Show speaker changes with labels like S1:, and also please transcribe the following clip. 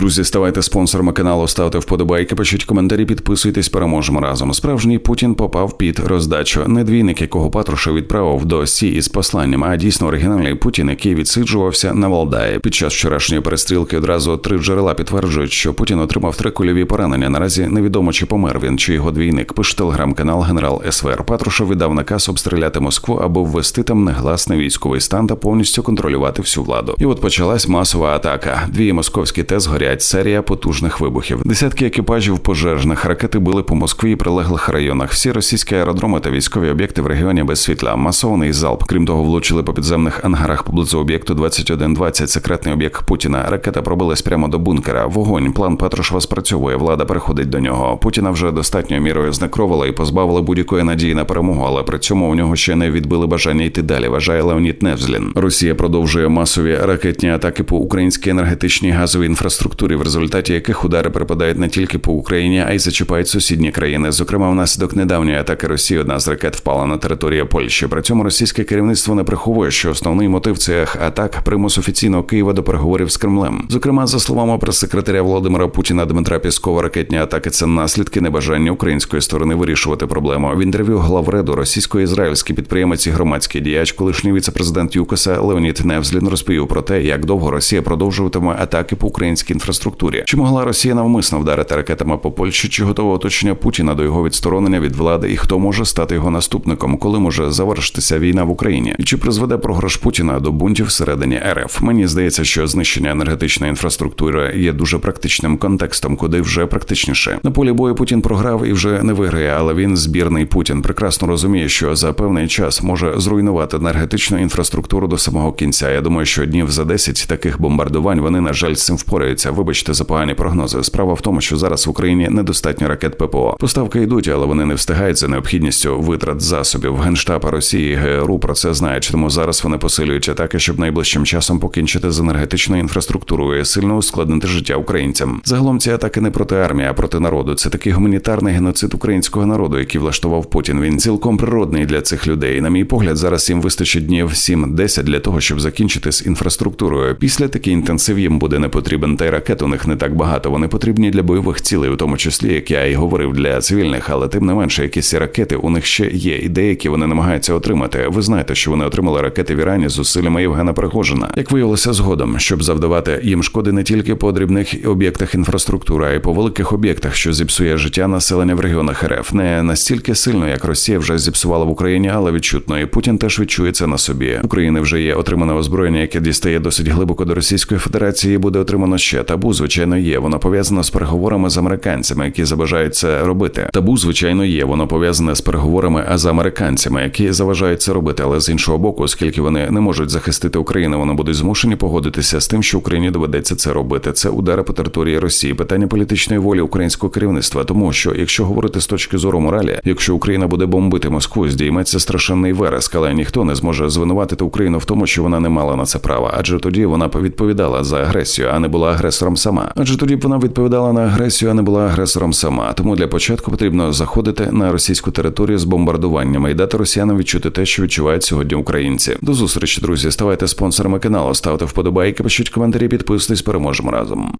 S1: Друзі, ставайте спонсорами каналу, ставте вподобайки, пишіть коментарі, підписуйтесь, переможемо разом. Справжній Путін попав під роздачу. Не двійник, якого Патрушев відправив до Сі із посланням, а дійсно оригінальний Путін, який відсиджувався на Валдаї. Під час вчорашньої перестрілки одразу три джерела підтверджують, що Путін отримав три кульові поранення. Наразі невідомо чи помер він, чи його двійник. Пише телеграм-канал Генерал СВР. Патрушев віддав наказ обстріляти Москву або ввести там негласний військовий стан та повністю контролювати всю владу. І от почалась масова атака. Дві московські ТЕС горять. Серія потужних вибухів. Десятки екіпажів пожежних ракети били по Москві і прилеглих районах. Всі російські аеродроми та військові об'єкти в регіоні без світла. Масований залп. Крім того, влучили по підземних ангарах поблизу об'єкту 2120, секретний об'єкт Путіна. Ракета пробилась прямо до бункера. Вогонь. План Патрушева спрацьовує. Влада переходить до нього. Путіна вже достатньою мірою знекровила і позбавила будь-якої надії на перемогу, але при цьому у нього ще не відбили бажання йти далі. Вважає Леонід Невзлін. Росія продовжує масові ракетні атаки по українській енергетичній газовій інфраструктурі, в результаті яких удари припадають не тільки по Україні, а й зачіпають сусідні країни. Зокрема, внаслідок недавньої атаки Росії одна з ракет впала на територію Польщі. При цьому російське керівництво не приховує, що основний мотив цих атак примус офіційного Києва до переговорів з Кремлем. Зокрема, за словами прес-секретаря Володимира Путіна Дмитра Піскова, ракетні атаки це наслідки небажання української сторони вирішувати проблему. В інтерв'ю главреду російсько-ізраїльський підприємець і громадський діяч, колишній віцепрезидент ЮКОСа Леонід Невзлін розповів про те, як довго Росія продовжуватиме атаки по українській інфраструктурі. Чи могла Росія навмисно вдарити ракетами по Польщі? Чи готове оточення Путіна до його відсторонення від влади? І хто може стати його наступником? Коли може завершитися війна в Україні? І чи призведе програш Путіна до бунтів всередині РФ? Мені здається, що знищення енергетичної інфраструктури є дуже практичним контекстом, куди вже практичніше. На полі бою Путін програв і вже не виграє, але він збірний Путін прекрасно розуміє, що за певний час може зруйнувати енергетичну інфраструктуру до самого кінця. Я думаю, що днів за 10 таких бомбардувань вони на жаль з цим впораються. Вибачте за погані прогнози. Справа в тому, що зараз в Україні недостатньо ракет ППО. Поставки йдуть, але вони не встигають за необхідністю витрат засобів. Генштаба Росії ГРУ про це знають, тому зараз вони посилюють атаки, щоб найближчим часом покінчити з енергетичною інфраструктурою і сильно ускладнити життя українцям. Загалом ці атаки не проти армії, а проти народу. Це такий гуманітарний геноцид українського народу, який влаштував Путін. Він цілком природний для цих людей. На мій погляд, зараз їм вистачить днів 7-10 для того, щоб закінчити з інфраструктурою. Після такий інтенсив їм буде не потрібен, та ракет у них не так багато. Вони потрібні для бойових цілей, у тому числі, як я і говорив, для цивільних, але тим не менше, якісь ракети у них ще є, і деякі вони намагаються отримати. Ви знаєте, що вони отримали ракети в Ірані з зусиллями Євгена Пригожина. Як виявилося згодом, щоб завдавати їм шкоди не тільки по дрібних об'єктах інфраструктури, а й по великих об'єктах, що зіпсує життя населення в регіонах РФ. Не настільки сильно, як Росія вже зіпсувала в Україні, але відчутно. І Путін теж відчує це на собі. України вже є отримане озброєння, яке дістає досить глибоко до Російської Федерації. Буде отримано ще табу. Звичайно, є. Воно пов'язано з переговорами з американцями, які забажають це робити. Табу, звичайно, є. Воно пов'язане з переговорами з американцями, які заважають це робити. Але з іншого боку, оскільки вони не можуть захистити Україну, вони будуть змушені погодитися з тим, що Україні доведеться це робити. Це удари по території Росії, питання політичної волі українського керівництва. Тому що, якщо говорити з точки зору моралі, якщо Україна буде бомбити Москву, здійметься страшенний вереск, але ніхто не зможе звинуватити Україну в тому, що вона не мала на це права, адже тоді вона відповідала за агресію, а не була агресором сама. Адже тоді б вона відповідала на агресію, а не була агресором сама. Тому для початку потрібно заходити на російську територію з бомбардуваннями і дати росіянам відчути те, що відчувають сьогодні українці. До зустрічі, друзі. Ставайте спонсорами каналу, ставте вподобайки, пишіть коментарі, підписуйтесь, переможемо разом.